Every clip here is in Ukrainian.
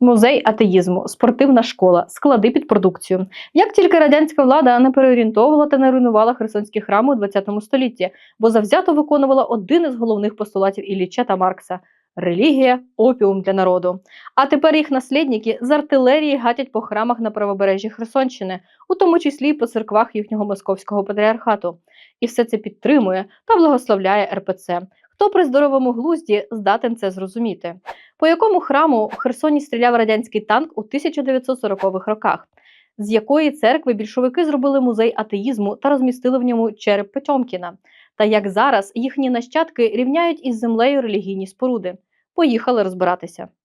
Музей атеїзму, спортивна школа, склади під продукцію. Як тільки радянська влада не переорієнтовувала та не руйнувала херсонські храми у ХХ столітті, бо завзято виконувала один із головних постулатів Ілліча та Маркса релігія опіум для народу. А тепер їх наслідники з артилерії гатять по храмах на правобережжі Херсонщини, у тому числі й по церквах їхнього московського патріархату. І все це підтримує та благословляє РПЦ. Хто при здоровому глузді здатен це зрозуміти? По якому храму в Херсоні стріляв радянський танк у 1940-х роках? З якої церкви більшовики зробили музей атеїзму та розмістили в ньому череп Потьомкіна? Та як зараз їхні нащадки рівняють із землею релігійні споруди? Поїхали розбиратися. –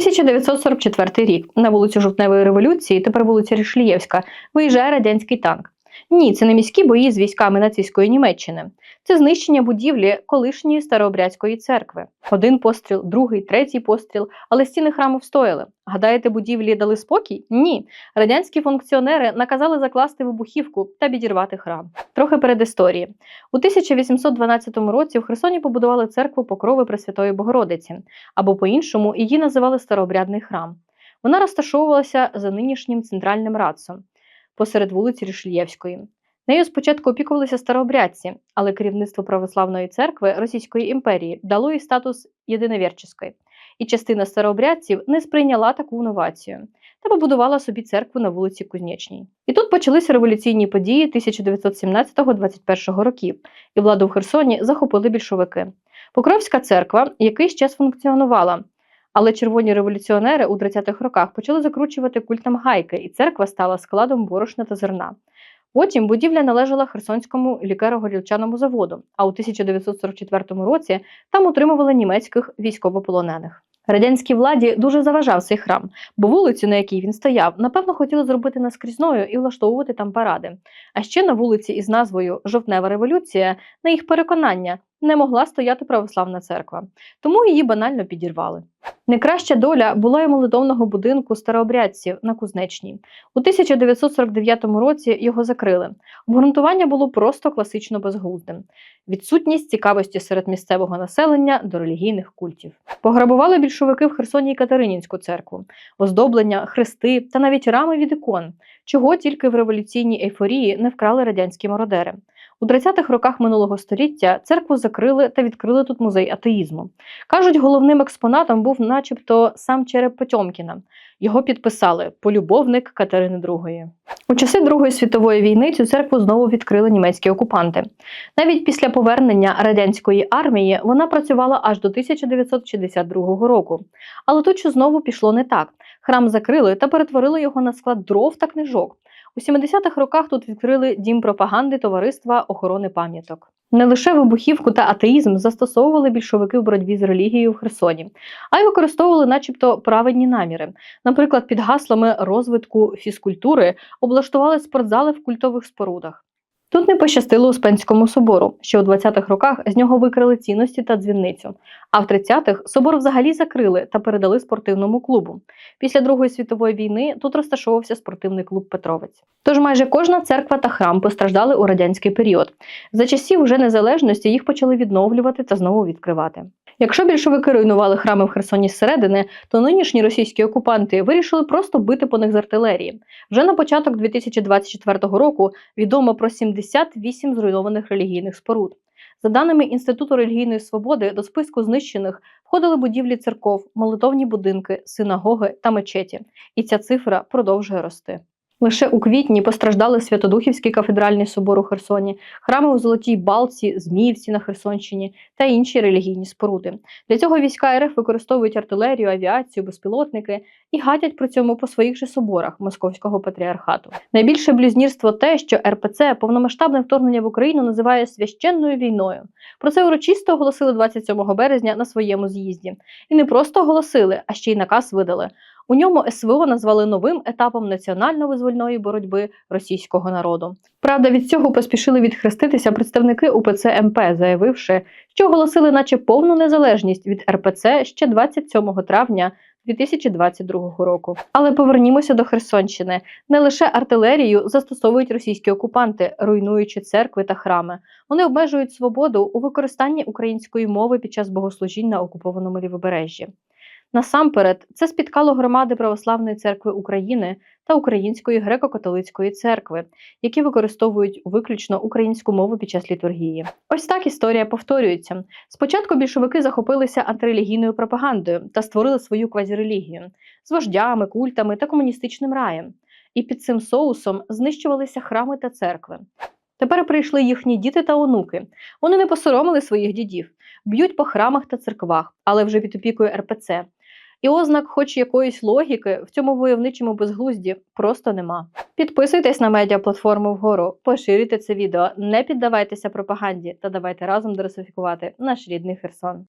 1944 рік на вулицю Жовтневої революції, тепер вулиця Рішлієвська, виїжджає радянський танк. Ні, це не міські бої з військами нацистської Німеччини. Це знищення будівлі колишньої старообрядської церкви. Один постріл, другий, третій постріл, але стіни храму встояли. Гадаєте, будівлі дали спокій? Ні. Радянські функціонери наказали закласти вибухівку та підірвати храм. Трохи перед історії. У 1812 році в Херсоні побудували церкву Покрови Пресвятої Богородиці, або по-іншому її називали старообрядний храм. Вона розташовувалася за нинішнім центральним радцом посеред вулиці Рішельєвської. Нею спочатку опікувалися старообрядці, але керівництво православної церкви Російської імперії дало їй статус єдиновірчої, і частина старообрядців не сприйняла таку новацію та побудувала собі церкву на вулиці Кузнєчній. І тут почалися революційні події 1917-21 років, і владу в Херсоні захопили більшовики. Покровська церква якийсь час функціонувала. Але червоні революціонери у 30-х роках почали закручувати культом гайки, і церква стала складом борошна та зерна. Потім будівля належала Херсонському лікаро-горілчаному заводу, а у 1944 році там утримували німецьких військовополонених. Радянській владі дуже заважав цей храм, бо вулицю, на якій він стояв, напевно, хотіли зробити наскрізною і влаштовувати там паради. А ще на вулиці із назвою Жовтнева революція, на їх переконання, не могла стояти православна церква, тому її банально підірвали. Найкраща доля була й молитовного будинку старообрядців на Кузнечній. У 1949 році його закрили. Обґрунтування було просто класично безглуздим: відсутність цікавості серед місцевого населення до релігійних культів. Пограбували більшовики в Херсоні і Катеринінську церкву, оздоблення, хрести та навіть рами від ікон, чого тільки в революційній ейфорії не вкрали радянські мародери. У 30-х роках минулого століття церкву закрили та відкрили тут музей атеїзму. Кажуть, головним експонатом був, начебто, сам череп Потьомкіна. Його підписали полюбовник Катерини II. У часи Другої світової війни цю церкву знову відкрили німецькі окупанти. Навіть після повернення радянської армії вона працювала аж до 1962 року. Але тут що знову пішло не так. Храм закрили та перетворили його на склад дров та книжок. У 70-х роках тут відкрили дім пропаганди Товариства охорони пам'яток. Не лише вибухівку та атеїзм застосовували більшовики в боротьбі з релігією в Херсоні, а й використовували, начебто, праведні наміри. Наприклад, під гаслами розвитку фізкультури облаштували спортзали в культових спорудах. Тут не пощастило Успенському собору, що у 20-х роках з нього викрили цінності та дзвінницю. А в 30-х собор взагалі закрили та передали спортивному клубу. Після Другої світової війни тут розташовувався спортивний клуб Петровець. Тож майже кожна церква та храм постраждали у радянський період. За часів уже незалежності їх почали відновлювати та знову відкривати. Якщо більшовики руйнували храми в Херсоні зсередини, то нинішні російські окупанти вирішили просто бити по них з артилерії. Вже на початок 2024 року відомо про 78 зруйнованих релігійних споруд. За даними Інституту релігійної свободи, до списку знищених входили будівлі церков, молитовні будинки, синагоги та мечеті. І ця цифра продовжує рости. Лише у квітні постраждали Святодухівський кафедральний собор у Херсоні, храми у Золотій Балці, Зміївці на Херсонщині та інші релігійні споруди. Для цього війська РФ використовують артилерію, авіацію, безпілотники і гадять при цьому по своїх же соборах Московського патріархату. Найбільше блюзнірство те, що РПЦ повномасштабне вторгнення в Україну називає священною війною. Про це урочисто оголосили 27 березня на своєму з'їзді. І не просто оголосили, а ще й наказ видали. У ньому СВО назвали новим етапом національно-визвольної боротьби російського народу. Правда, від цього поспішили відхреститися представники УПЦ МП, заявивши, що оголосили, наче повну незалежність від РПЦ ще 27 травня 2022 року. Але повернімося до Херсонщини. Не лише артилерію застосовують російські окупанти, руйнуючи церкви та храми. Вони обмежують свободу у використанні української мови під час богослужінь на окупованому лівобережжі. Насамперед, це спіткало громади Православної церкви України та Української греко-католицької церкви, які використовують виключно українську мову під час літургії. Ось так історія повторюється. Спочатку більшовики захопилися антирелігійною пропагандою та створили свою квазірелігію з вождями, культами та комуністичним раєм. І під цим соусом знищувалися храми та церкви. Тепер прийшли їхні діти та онуки. Вони не посоромили своїх дідів, б'ють по храмах та церквах, але вже під опікою РПЦ. І ознак, хоч якоїсь логіки, в цьому войовничому безглузді просто нема. Підписуйтесь на медіаплатформу вгору, поширюйте це відео, не піддавайтеся пропаганді та давайте разом дерасифікувати наш рідний Херсон.